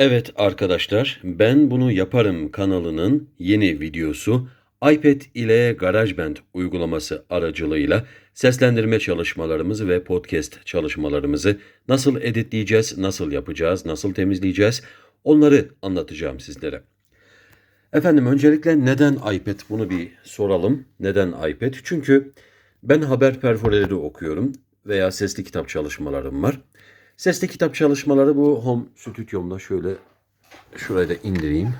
Evet arkadaşlar, ben bunu yaparım kanalının yeni videosu iPad ile GarageBand uygulaması aracılığıyla seslendirme çalışmalarımızı ve podcast çalışmalarımızı nasıl editleyeceğiz, nasıl yapacağız, nasıl temizleyeceğiz onları anlatacağım sizlere. Efendim öncelikle neden iPad bunu bir soralım. Neden iPad? Çünkü ben haber perforeleri okuyorum veya sesli kitap çalışmalarım var. Sesli kitap çalışmaları bu home stüdyomda şöyle şuraya da indireyim.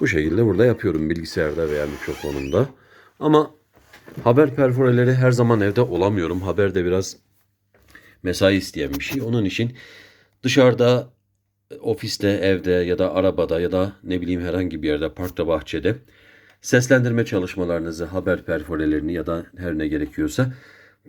Bu şekilde burada yapıyorum bilgisayarda veya mikrofonumda. Ama haber perforeleri her zaman evde olamıyorum. Haber de biraz mesai isteyen bir şey. Onun için dışarıda ofiste, evde ya da arabada ya da ne bileyim herhangi bir yerde, parkta, bahçede seslendirme çalışmalarınızı, haber perforelerini ya da her ne gerekiyorsa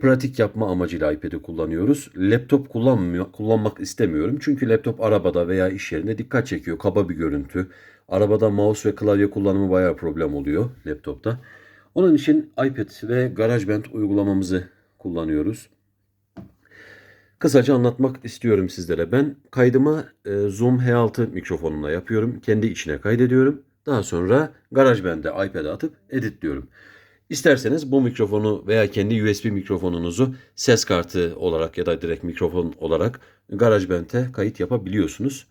pratik yapma amacıyla iPad'i kullanıyoruz. Laptop kullanmıyor, kullanmak istemiyorum. Çünkü laptop arabada veya iş yerinde dikkat çekiyor. Kaba bir görüntü. Arabada mouse ve klavye kullanımı bayağı problem oluyor laptopta. Onun için iPad ve GarageBand uygulamamızı kullanıyoruz. Kısaca anlatmak istiyorum sizlere. Ben kaydımı e, Zoom H6 mikrofonumla yapıyorum. Kendi içine kaydediyorum. Daha sonra GarageBand'e iPad'e atıp editliyorum. İsterseniz bu mikrofonu veya kendi USB mikrofonunuzu ses kartı olarak ya da direkt mikrofon olarak GarageBand'e kayıt yapabiliyorsunuz.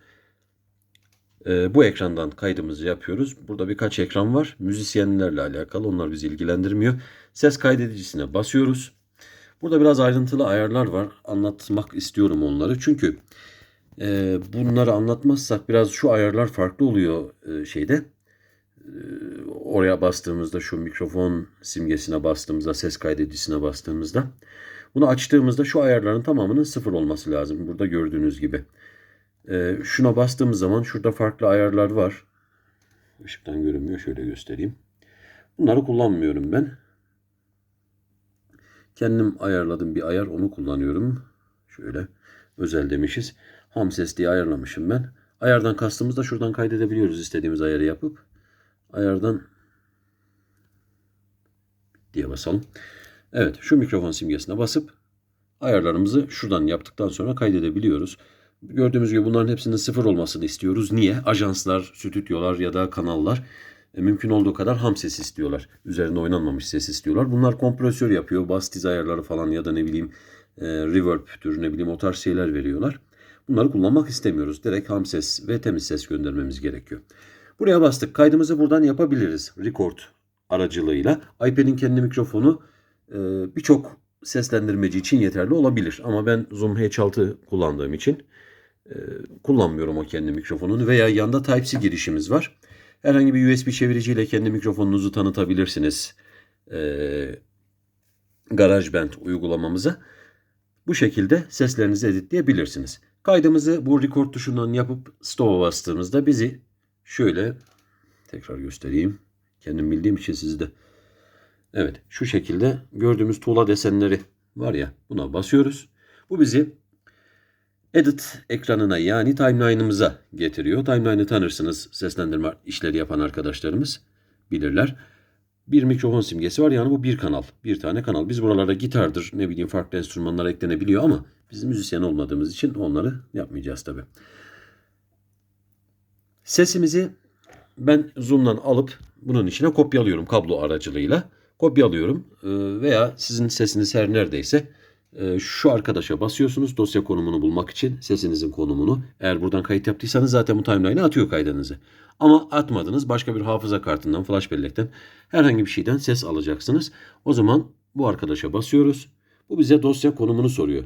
Ee, bu ekrandan kaydımızı yapıyoruz. Burada birkaç ekran var. Müzisyenlerle alakalı. Onlar bizi ilgilendirmiyor. Ses kaydedicisine basıyoruz. Burada biraz ayrıntılı ayarlar var. Anlatmak istiyorum onları. Çünkü e, bunları anlatmazsak biraz şu ayarlar farklı oluyor e, şeyde. Oraya bastığımızda şu mikrofon simgesine bastığımızda, ses kaydedicisine bastığımızda. Bunu açtığımızda şu ayarların tamamının sıfır olması lazım. Burada gördüğünüz gibi. E, şuna bastığımız zaman şurada farklı ayarlar var. Işıktan görünmüyor. Şöyle göstereyim. Bunları kullanmıyorum ben. Kendim ayarladığım bir ayar onu kullanıyorum. Şöyle özel demişiz. Ham ses diye ayarlamışım ben. Ayardan kastımızda şuradan kaydedebiliyoruz istediğimiz ayarı yapıp. Ayardan diye basalım. Evet şu mikrofon simgesine basıp ayarlarımızı şuradan yaptıktan sonra kaydedebiliyoruz. Gördüğümüz gibi bunların hepsinin sıfır olmasını istiyoruz. Niye? Ajanslar, stüdyolar ya da kanallar e, mümkün olduğu kadar ham ses istiyorlar. Üzerinde oynanmamış ses istiyorlar. Bunlar kompresör yapıyor. Bas tiz ayarları falan ya da ne bileyim e, reverb'tür ne bileyim o tarz şeyler veriyorlar. Bunları kullanmak istemiyoruz. Direkt ham ses ve temiz ses göndermemiz gerekiyor. Buraya bastık. Kaydımızı buradan yapabiliriz. Record aracılığıyla. iPad'in kendi mikrofonu e, birçok seslendirmeci için yeterli olabilir. Ama ben Zoom H6 kullandığım için e, kullanmıyorum o kendi mikrofonunu. Veya yanda Type-C girişimiz var. Herhangi bir USB çeviriciyle kendi mikrofonunuzu tanıtabilirsiniz. Ee, GarageBand uygulamamıza. Bu şekilde seslerinizi editleyebilirsiniz. Kaydımızı bu record tuşundan yapıp stop'a bastığımızda bizi şöyle tekrar göstereyim. Kendim bildiğim için sizde. Evet şu şekilde gördüğümüz tuğla desenleri var ya buna basıyoruz. Bu bizi Edit ekranına yani timeline'ımıza getiriyor. Timeline'ı tanırsınız seslendirme işleri yapan arkadaşlarımız bilirler. Bir mikrofon simgesi var yani bu bir kanal. Bir tane kanal. Biz buralarda gitardır ne bileyim farklı enstrümanlar eklenebiliyor ama biz müzisyen olmadığımız için onları yapmayacağız tabi. Sesimizi ben Zoom'dan alıp bunun içine kopyalıyorum kablo aracılığıyla. Kopyalıyorum Ee, veya sizin sesiniz her neredeyse ee, şu arkadaşa basıyorsunuz dosya konumunu bulmak için sesinizin konumunu. Eğer buradan kayıt yaptıysanız zaten bu timeline'a atıyor kaydınızı. Ama atmadınız başka bir hafıza kartından, flash bellekten herhangi bir şeyden ses alacaksınız. O zaman bu arkadaşa basıyoruz. Bu bize dosya konumunu soruyor.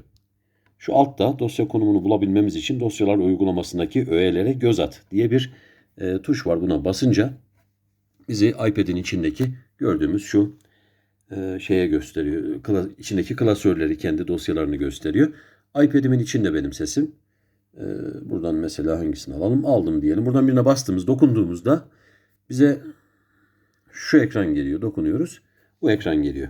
Şu altta dosya konumunu bulabilmemiz için dosyalar uygulamasındaki öğelere göz at diye bir e, tuş var. Buna basınca bizi iPad'in içindeki gördüğümüz şu e, şeye gösteriyor. Kla, içindeki klasörleri, kendi dosyalarını gösteriyor. iPad'imin içinde benim sesim. E, buradan mesela hangisini alalım? Aldım diyelim. Buradan birine bastığımız, dokunduğumuzda bize şu ekran geliyor. Dokunuyoruz. Bu ekran geliyor.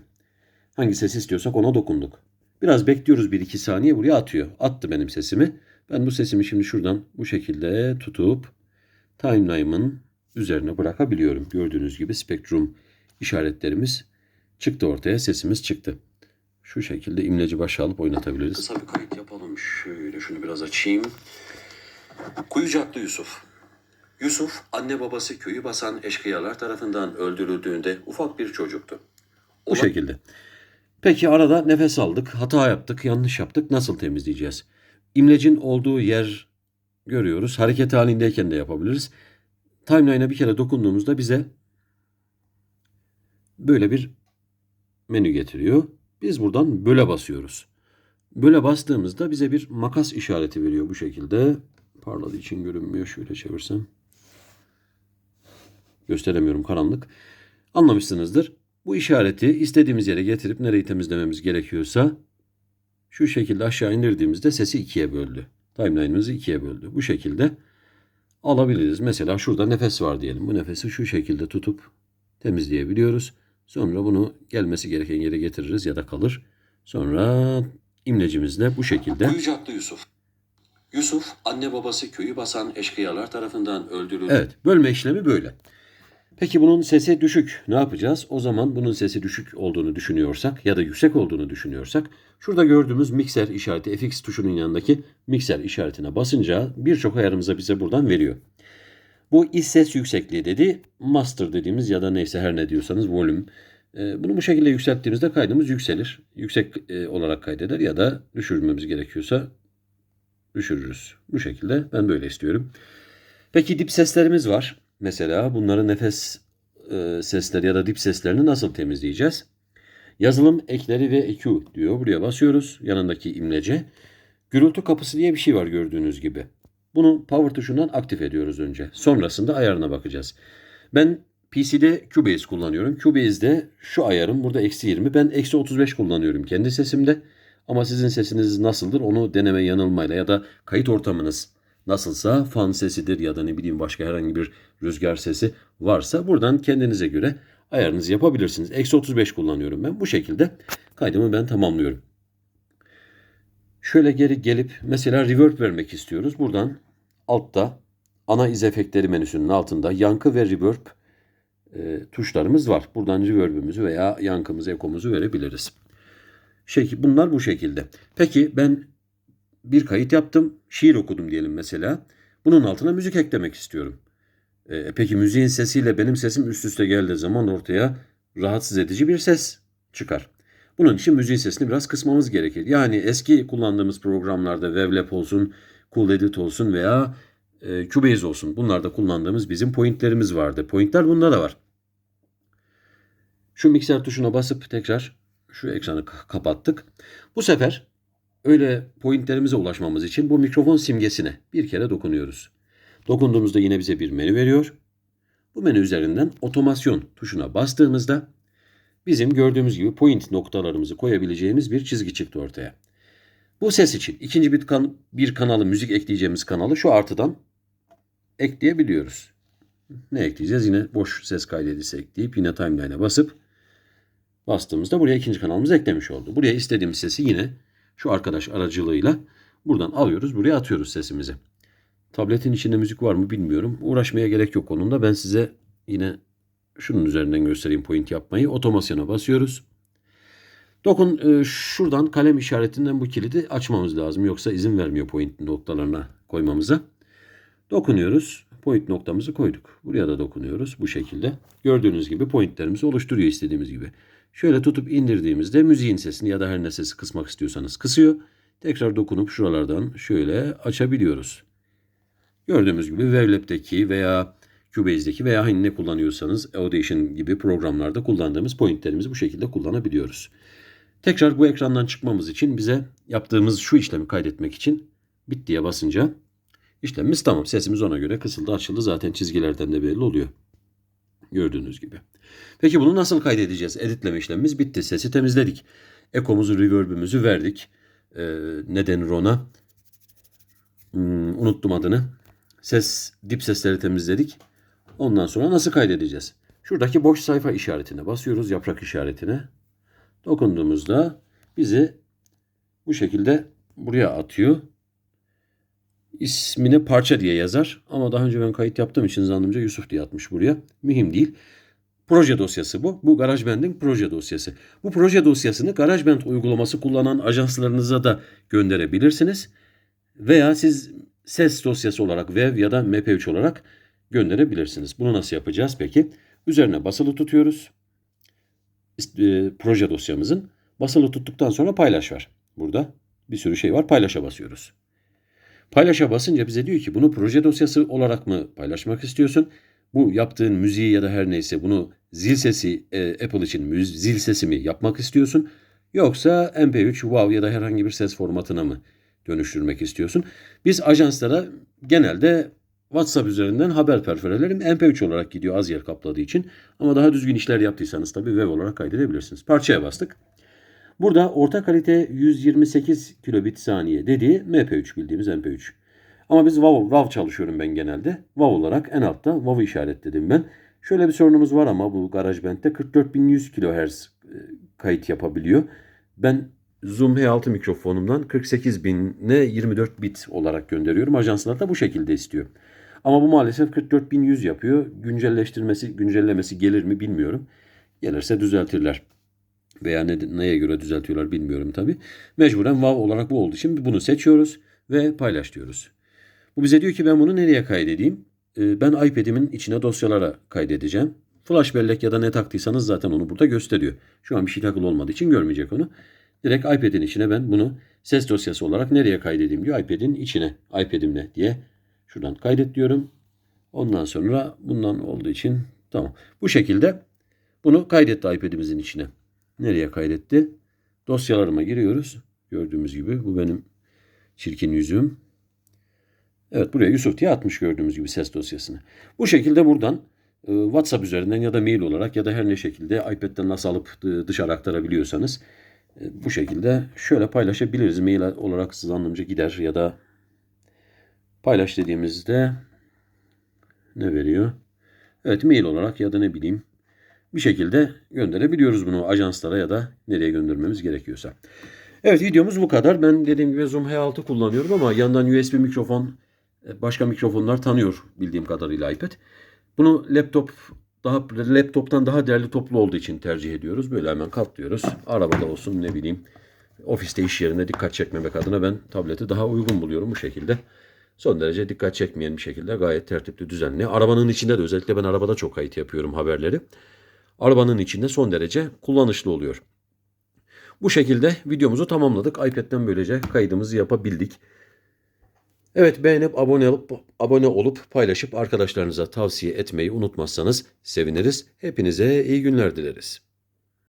Hangi ses istiyorsak ona dokunduk. Biraz bekliyoruz 1-2 saniye buraya atıyor. Attı benim sesimi. Ben bu sesimi şimdi şuradan bu şekilde tutup timeline'ın üzerine bırakabiliyorum. Gördüğünüz gibi spektrum işaretlerimiz çıktı ortaya. Sesimiz çıktı. Şu şekilde imleci başa alıp oynatabiliriz. Kısa bir kayıt yapalım. Şöyle şunu biraz açayım. Kuyucaklı Yusuf Yusuf, anne babası köyü basan eşkıyalar tarafından öldürüldüğünde ufak bir çocuktu. Bu şekilde. Peki arada nefes aldık, hata yaptık, yanlış yaptık. Nasıl temizleyeceğiz? İmlecin olduğu yer görüyoruz. Hareket halindeyken de yapabiliriz. Timeline'a bir kere dokunduğumuzda bize böyle bir menü getiriyor. Biz buradan böyle basıyoruz. Böyle bastığımızda bize bir makas işareti veriyor bu şekilde. Parladığı için görünmüyor. Şöyle çevirsem. Gösteremiyorum karanlık. Anlamışsınızdır. Bu işareti istediğimiz yere getirip nereyi temizlememiz gerekiyorsa şu şekilde aşağı indirdiğimizde sesi ikiye böldü. Timeline'ımızı ikiye böldü. Bu şekilde alabiliriz. Mesela şurada nefes var diyelim. Bu nefesi şu şekilde tutup temizleyebiliyoruz. Sonra bunu gelmesi gereken yere getiririz ya da kalır. Sonra imlecimizle bu şekilde. Kuyucaklı Yusuf. Yusuf anne babası köyü basan eşkıyalar tarafından öldürüldü. Evet bölme işlemi böyle. Peki bunun sesi düşük ne yapacağız? O zaman bunun sesi düşük olduğunu düşünüyorsak ya da yüksek olduğunu düşünüyorsak şurada gördüğümüz mikser işareti FX tuşunun yanındaki mikser işaretine basınca birçok ayarımıza bize buradan veriyor. Bu iç ses yüksekliği dedi. Master dediğimiz ya da neyse her ne diyorsanız volüm. Ee, Bunu bu şekilde yükselttiğimizde kaydımız yükselir. Yüksek e, olarak kaydeder ya da düşürmemiz gerekiyorsa düşürürüz. Bu şekilde ben böyle istiyorum. Peki dip seslerimiz var. Mesela bunları nefes e, sesleri ya da dip seslerini nasıl temizleyeceğiz? Yazılım ekleri ve EQ diyor. Buraya basıyoruz. Yanındaki imlece. Gürültü kapısı diye bir şey var gördüğünüz gibi. Bunu power tuşundan aktif ediyoruz önce. Sonrasında ayarına bakacağız. Ben PC'de Cubase kullanıyorum. Cubase'de şu ayarım burada eksi 20. Ben eksi 35 kullanıyorum kendi sesimde. Ama sizin sesiniz nasıldır onu deneme yanılmayla ya da kayıt ortamınız nasılsa fan sesidir ya da ne bileyim başka herhangi bir rüzgar sesi varsa buradan kendinize göre ayarınızı yapabilirsiniz. Eksi 35 kullanıyorum ben. Bu şekilde kaydımı ben tamamlıyorum. Şöyle geri gelip mesela reverb vermek istiyoruz. Buradan altta ana iz efektleri menüsünün altında yankı ve reverb e, tuşlarımız var. Buradan reverb'ümüzü veya yankımızı, ekomuzu verebiliriz. Şekil, bunlar bu şekilde. Peki ben bir kayıt yaptım. Şiir okudum diyelim mesela. Bunun altına müzik eklemek istiyorum. E, peki müziğin sesiyle benim sesim üst üste geldiği zaman ortaya rahatsız edici bir ses çıkar. Bunun için müziğin sesini biraz kısmamız gerekir. Yani eski kullandığımız programlarda WebLab olsun, Cool Edit olsun veya e, Cubase olsun. Bunlarda kullandığımız bizim pointlerimiz vardı. Pointler bunda da var. Şu mikser tuşuna basıp tekrar şu ekranı kapattık. Bu sefer öyle pointlerimize ulaşmamız için bu mikrofon simgesine bir kere dokunuyoruz. Dokunduğumuzda yine bize bir menü veriyor. Bu menü üzerinden otomasyon tuşuna bastığımızda bizim gördüğümüz gibi point noktalarımızı koyabileceğimiz bir çizgi çıktı ortaya. Bu ses için ikinci bir, kan bir kanalı müzik ekleyeceğimiz kanalı şu artıdan ekleyebiliyoruz. Ne ekleyeceğiz? Yine boş ses kaydedisi ekleyip yine timeline'e basıp bastığımızda buraya ikinci kanalımızı eklemiş oldu. Buraya istediğimiz sesi yine şu arkadaş aracılığıyla buradan alıyoruz. Buraya atıyoruz sesimizi. Tabletin içinde müzik var mı bilmiyorum. Uğraşmaya gerek yok onunla. Ben size yine şunun üzerinden göstereyim point yapmayı. Otomasyona basıyoruz. Dokun e, şuradan kalem işaretinden bu kilidi açmamız lazım. Yoksa izin vermiyor point noktalarına koymamıza. Dokunuyoruz. Point noktamızı koyduk. Buraya da dokunuyoruz bu şekilde. Gördüğünüz gibi pointlerimizi oluşturuyor istediğimiz gibi. Şöyle tutup indirdiğimizde müziğin sesini ya da her ne sesi kısmak istiyorsanız kısıyor. Tekrar dokunup şuralardan şöyle açabiliyoruz. Gördüğümüz gibi WebLab'deki veya Cubase'deki veya hani ne kullanıyorsanız Audition gibi programlarda kullandığımız pointlerimizi bu şekilde kullanabiliyoruz. Tekrar bu ekrandan çıkmamız için bize yaptığımız şu işlemi kaydetmek için bittiye basınca işlemimiz tamam. Sesimiz ona göre kısıldı açıldı zaten çizgilerden de belli oluyor. Gördüğünüz gibi. Peki bunu nasıl kaydedeceğiz? Editleme işlemimiz bitti. Sesi temizledik. Ekomuzu, reverb'ümüzü verdik. Ee, ne denir? Hmm, unuttum adını. Ses, dip sesleri temizledik. Ondan sonra nasıl kaydedeceğiz? Şuradaki boş sayfa işaretine basıyoruz. Yaprak işaretine. Dokunduğumuzda bizi bu şekilde buraya atıyor. İsmini parça diye yazar. Ama daha önce ben kayıt yaptığım için zannımca Yusuf diye atmış buraya. Mühim değil. Proje dosyası bu. Bu GarageBand'in proje dosyası. Bu proje dosyasını GarageBand uygulaması kullanan ajanslarınıza da gönderebilirsiniz. Veya siz ses dosyası olarak WAV ya da MP3 olarak gönderebilirsiniz. Bunu nasıl yapacağız peki? Üzerine basılı tutuyoruz. E, proje dosyamızın. Basılı tuttuktan sonra paylaş var. Burada bir sürü şey var. Paylaşa basıyoruz. Paylaşa basınca bize diyor ki bunu proje dosyası olarak mı paylaşmak istiyorsun? Bu yaptığın müziği ya da her neyse bunu zil sesi e, Apple için müz, zil sesi mi yapmak istiyorsun? Yoksa MP3, WAV ya da herhangi bir ses formatına mı dönüştürmek istiyorsun? Biz ajanslara genelde WhatsApp üzerinden haber perforelerim MP3 olarak gidiyor az yer kapladığı için. Ama daha düzgün işler yaptıysanız tabii WAV olarak kaydedebilirsiniz. Parçaya bastık. Burada orta kalite 128 kilobit saniye dediği MP3 bildiğimiz MP3. Ama biz WAV, WAV çalışıyorum ben genelde. WAV olarak en altta WAV'ı işaretledim ben. Şöyle bir sorunumuz var ama bu GarageBand'de 44100 kHz e, kayıt yapabiliyor. Ben Zoom H6 mikrofonumdan 48000'e 24 bit olarak gönderiyorum. Ajanslar da bu şekilde istiyor. Ama bu maalesef 44100 yapıyor. Güncelleştirmesi, güncellemesi gelir mi bilmiyorum. Gelirse düzeltirler. Veya ne, neye göre düzeltiyorlar bilmiyorum tabi. Mecburen WAV olarak bu olduğu için bunu seçiyoruz ve paylaş diyoruz. Bu bize diyor ki ben bunu nereye kaydedeyim? Ee, Ben iPad'imin içine dosyalara kaydedeceğim. Flash bellek ya da ne taktıysanız zaten onu burada gösteriyor. Şu an bir şey takılı olmadığı için görmeyecek onu. Direkt iPad'in içine ben bunu ses dosyası olarak nereye kaydedeyim diyor. iPad'in içine, iPad'imle diye şuradan kaydet diyorum. Ondan sonra bundan olduğu için tamam. Bu şekilde bunu kaydetti iPad'imizin içine. Nereye kaydetti? Dosyalarıma giriyoruz. Gördüğümüz gibi bu benim çirkin yüzüm. Evet buraya Yusuf diye atmış gördüğümüz gibi ses dosyasını. Bu şekilde buradan e, WhatsApp üzerinden ya da mail olarak ya da her ne şekilde iPad'den nasıl alıp dışarı aktarabiliyorsanız e, bu şekilde şöyle paylaşabiliriz. Mail olarak zannımca gider ya da paylaş dediğimizde ne veriyor? Evet mail olarak ya da ne bileyim bir şekilde gönderebiliyoruz bunu ajanslara ya da nereye göndermemiz gerekiyorsa. Evet videomuz bu kadar. Ben dediğim gibi Zoom H6 kullanıyorum ama yandan USB mikrofon e, başka mikrofonlar tanıyor bildiğim kadarıyla iPad. Bunu laptop daha laptoptan daha değerli toplu olduğu için tercih ediyoruz. Böyle hemen katlıyoruz. Arabada olsun ne bileyim ofiste iş yerinde dikkat çekmemek adına ben tableti daha uygun buluyorum bu şekilde. Son derece dikkat çekmeyen bir şekilde gayet tertipli düzenli. Arabanın içinde de özellikle ben arabada çok kayıt yapıyorum haberleri. Arabanın içinde son derece kullanışlı oluyor. Bu şekilde videomuzu tamamladık. iPad'den böylece kaydımızı yapabildik. Evet beğenip abone olup, abone olup paylaşıp arkadaşlarınıza tavsiye etmeyi unutmazsanız seviniriz. Hepinize iyi günler dileriz.